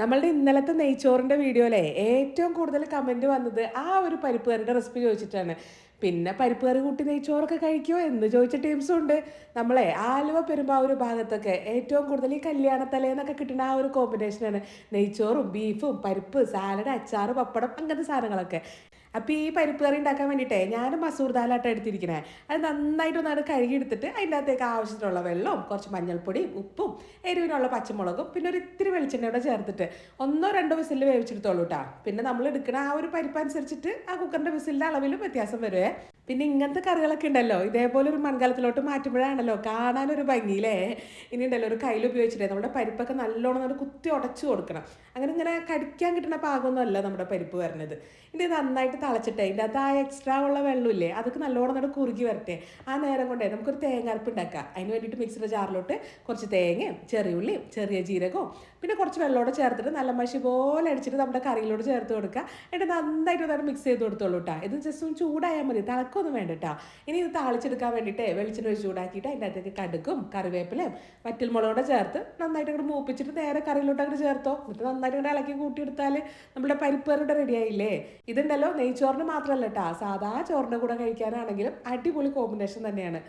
നമ്മളുടെ ഇന്നലത്തെ നെയ്ച്ചോറിന്റെ വീഡിയോയിലെ ഏറ്റവും കൂടുതൽ കമന്റ് വന്നത് ആ ഒരു പരിപ്പ് കറിയുടെ റെസിപ്പി ചോദിച്ചിട്ടാണ്. പിന്നെ പരിപ്പ് കറി കൂട്ടി നെയ്ച്ചോറൊക്കെ കഴിക്കുമോ എന്ന് ചോദിച്ച ടീംസും ഉണ്ട്. നമ്മളെ ആലുവ പെരുമ്പാവൂർ ഭാഗത്തൊക്കെ ഏറ്റവും കൂടുതൽ ഈ കല്യാണത്തലേന്നൊക്കെ കിട്ടുന്ന ആ ഒരു കോമ്പിനേഷനാണ് നെയ്ച്ചോറും ബീഫും പരിപ്പ് സാലഡ് അച്ചാറ് പപ്പടം അങ്ങനത്തെ സാധനങ്ങളൊക്കെ. അപ്പോൾ ഈ പരിപ്പ് കറി ഉണ്ടാക്കാൻ വേണ്ടിയിട്ടേ ഞാൻ മസൂർ ദാലാട്ടം എടുത്തിരിക്കണേ. അത് നന്നായിട്ട് ഒന്നാണ് കഴുകിയെടുത്തിട്ട് അതിന്റെ അകത്തേക്ക് ആവശ്യത്തിനുള്ള വെള്ളവും കുറച്ച് മഞ്ഞൾപ്പൊടിയും ഉപ്പും എരിവിനുള്ള പച്ചമുളകും പിന്നെ ഒരു ഇത്തിരി വെളിച്ചെണ്ണ കൂടെ ചേർത്തിട്ട് ഒന്നോ രണ്ടോ വിസിൽ വേവിച്ചെടുത്തോളൂ കേട്ടോ പിന്നെ നമ്മൾ എടുക്കുന്ന ആ ഒരു പരിപ്പ് അനുസരിച്ചിട്ട് ആ കുക്കറിന്റെ വിസിലിന്റെ അളവിലും വ്യത്യാസം വരുവേ. പിന്നെ ഇങ്ങനത്തെ കറികളൊക്കെ ഉണ്ടല്ലോ. ഇതേപോലെ ഒരു മൺകാലത്തിലോട്ട് മാറ്റുമ്പോഴാണല്ലോ കാണാനൊരു ഭംഗിയിലേ ഇനി ഉണ്ടല്ലോ ഒരു കയ്യിൽ ഉപയോഗിച്ചിട്ടേ നമ്മുടെ പരിപ്പൊക്കെ നല്ലോണം നമ്മൾ കുത്തി ഉടച്ചു കൊടുക്കണം. അങ്ങനെ ഇങ്ങനെ കടിക്കാൻ കിട്ടുന്ന പാകമൊന്നുമല്ല നമ്മുടെ പരിപ്പ് വരുന്നത് ഇനി നന്നായിട്ട് തളച്ചിട്ടേ ഇതിന്റെ അകത്ത് ആ എക്സ്ട്രാ ഉള്ള വെള്ളമില്ലേ അതൊക്കെ നല്ലോണം നമ്മൾ കുറുകി വരട്ടെ. ആ നേരം കൊണ്ടേ നമുക്കൊരു തേങ്ങാരപ്പ് ഉണ്ടാക്കാം. അതിന് വേണ്ടിയിട്ട് മിക്സിയുടെ ജാറിലോട്ട് കുറച്ച് തേങ്ങയും ചെറിയുള്ളിയും ചെറിയ ജീരകവും പിന്നെ കുറച്ച് വെള്ളമോടെ ചേർത്തിട്ട് നല്ല മഷി പോലെ അടിച്ചിട്ട് നമ്മുടെ കറിയിലോട്ട് ചേർത്ത് കൊടുക്കുക. എന്നിട്ട് നന്നായിട്ട് ഒന്നാണ് മിക്സ് ചെയ്ത് കൊടുത്തോളൂ കേട്ടോ ഇത് ജസ്റ്റ് ഒന്ന് ചൂടായാൽ മതി. തിളക്കൊന്നും വേണ്ട കേട്ടോ ഇനി ഇത് താളിച്ചെടുക്കാൻ വേണ്ടിയിട്ട് വെളിച്ചെണ്ണ ഒഴിച്ച് ചൂടാക്കിയിട്ട് അതിന്റെ അകത്തേക്ക് കടുക്കും കറിവേപ്പിലയും വറ്റൽ മുളകൂടെ ചേർത്ത് നന്നായിട്ട് അങ്ങോട്ട് മൂപ്പിച്ചിട്ട് നേരെ കറിയിലോട്ട് അങ്ങോട്ട് ചേർത്തോ. എന്നിട്ട് നന്നായിട്ട് ഇങ്ങോട്ട് ഇളക്കി കൂട്ടിയെടുത്താൽ നമ്മുടെ പരിപ്പ് കറിയുടെ റെഡി ആയില്ലേ? ഇതുണ്ടല്ലോ നെയ്ച്ചോറിന് മാത്രമല്ല കേട്ടോ സാധാ ചോറിന്റെ കൂടെ കഴിക്കാനാണെങ്കിലും അടിപൊളി കോമ്പിനേഷൻ തന്നെയാണ്.